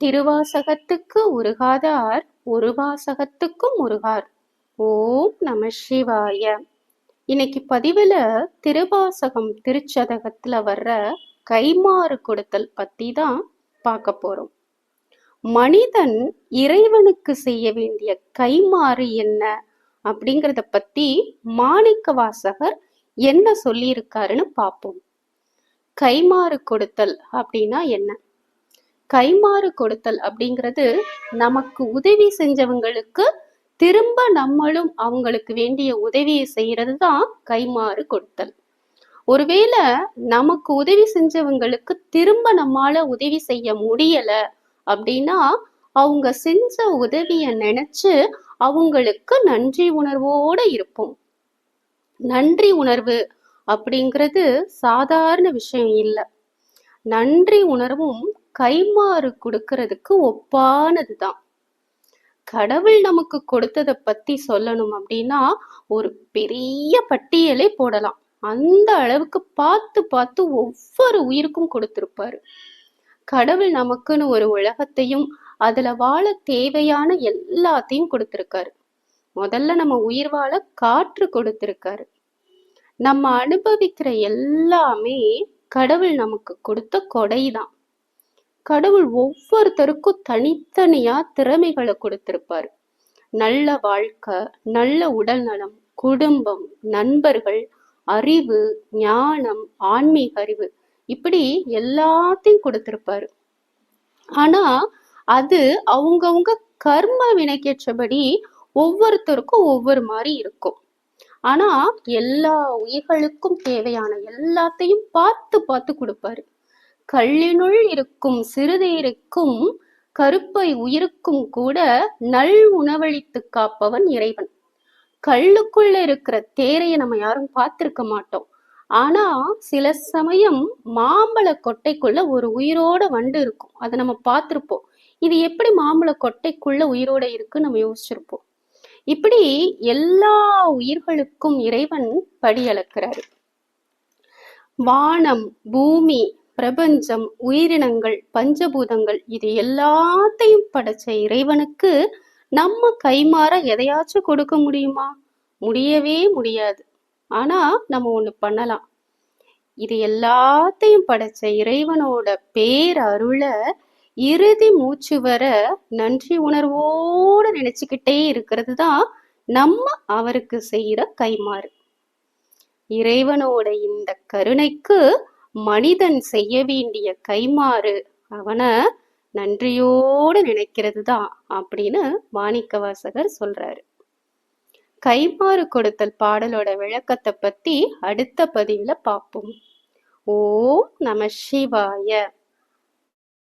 திருவாசகத்துக்கு உருகாதார் ஒரு வாசகத்துக்கும் உருகார். ஓம் நம சிவாய. இன்னைக்கு பதிவில் திருவாசகம் திருச்சதகத்தில் வர்ற கைமாறு கொடுத்தல் பற்றி தான் பார்க்க போறோம். மனிதன் இறைவனுக்கு செய்ய வேண்டிய கைமாறு என்ன? அப்படிங்கிறத பற்றி மாணிக்க வாசகர் என்ன சொல்லியிருக்காருன்னு பார்ப்போம். கைமாறு கொடுத்தல் அப்படின்னா என்ன? கைமாறு கொடுத்தல் அப்படிங்கிறது நமக்கு உதவி செஞ்சவங்களுக்கு திரும்ப நம்மளும் அவங்களுக்கு வேண்டிய உதவியை செய்யறது தான் கைமாறு கொடுத்தல். ஒருவேளை நமக்கு உதவி செஞ்சவங்களுக்கு திரும்ப நம்மால உதவி செய்ய முடியல அப்படின்னா அவங்க செஞ்ச உதவிய நினைச்சு அவங்களுக்கு நன்றி உணர்வோட இருப்போம். நன்றி உணர்வு அப்படிங்கிறது சாதாரண விஷயம் இல்லை. நன்றி உணர்வும் கைமாறு கொடுக்கறதுக்கு ஒப்பானது தான் கடவுள் நமக்கு கொடுத்ததை பத்தி சொல்லணும் அப்படின்னா ஒரு பெரிய பட்டியலே போடலாம். அந்த அளவுக்கு பார்த்து பார்த்து ஒவ்வொரு உயிருக்கும் கொடுத்திருப்பாரு. கடவுள் நமக்குன்னு ஒரு உலகத்தையும் அதுல வாழ தேவையான எல்லாத்தையும் கொடுத்திருக்காரு. முதல்ல நம்ம உயிர் வாழ காற்று கொடுத்திருக்காரு. நம்ம அனுபவிக்கிற எல்லாமே கடவுள் நமக்கு கொடுத்த கொடை தான் கடவுள் ஒவ்வொருத்தருக்கும் தனித்தனியா திறமைகளை கொடுத்திருப்பாரு. நல்ல வாழ்க்கை நல்ல உடல் நலம் குடும்பம் நண்பர்கள் அறிவு ஞானம் ஆன்மீக அறிவு இப்படி எல்லாத்தையும் கொடுத்திருப்பாரு. ஆனா அது அவங்கவுங்க கர்ம வினைக்கேற்றபடி ஒவ்வொருத்தருக்கும் ஒவ்வொரு மாதிரி இருக்கும். ஆனா எல்லா உயிர்களுக்கும் தேவையான எல்லாத்தையும் பார்த்து பார்த்து கொடுப்பாரு. கல்லினுள் இருக்கும் சிறுதீருக்கும் கருப்பை உயிருக்கும் கூட நல் உணவளித்து காப்பவன் இறைவன். கல்லுக்குள்ள இருக்கிற தேரையை நம்ம யாரும் பார்த்திருக்க மாட்டோம். ஆனா சில சமயம் மாம்பழ கொட்டைக்குள்ள ஒரு உயிரோட வண்டு இருக்கும். அதை நம்ம பார்த்திருப்போம். இது எப்படி மாம்பழ கொட்டைக்குள்ள உயிரோட இருக்குன்னு நம்ம யோசிச்சிருப்போம். இப்படி எல்லா உயிர்களுக்கும் இறைவன் படி அளக்கிறாரு. வானம் பூமி பிரபஞ்சம் உயிரினங்கள் பஞ்சபூதங்கள் இது எல்லாத்தையும் படைச்ச இறைவனுக்கு நம்ம கைமாற எதையாச்சும் கொடுக்க முடியுமா? முடியவே முடியாது. ஆனா நம்ம ஒண்ணு பண்ணலாம். இது எல்லாத்தையும் படைச்ச இறைவனோட பேரருள இறுதி மூச்சு வர நன்றி உணர்வோடு நினைச்சுக்கிட்டே இருக்கிறது தான் நம்ம அவருக்கு செய்யற கைமாறு. இறைவனோட இந்த கருணைக்கு மனிதன் செய்ய வேண்டிய கைமாறு அவனை நன்றியோடு நினைக்கிறது தான் அப்படின்னு மாணிக்க வாசகர் சொல்றாரு. கைமாறு கொடுத்தல் பாடலோட விளக்கத்தை பத்தி அடுத்த பதிவுல பார்ப்போம் ஓம் நம சிவாய.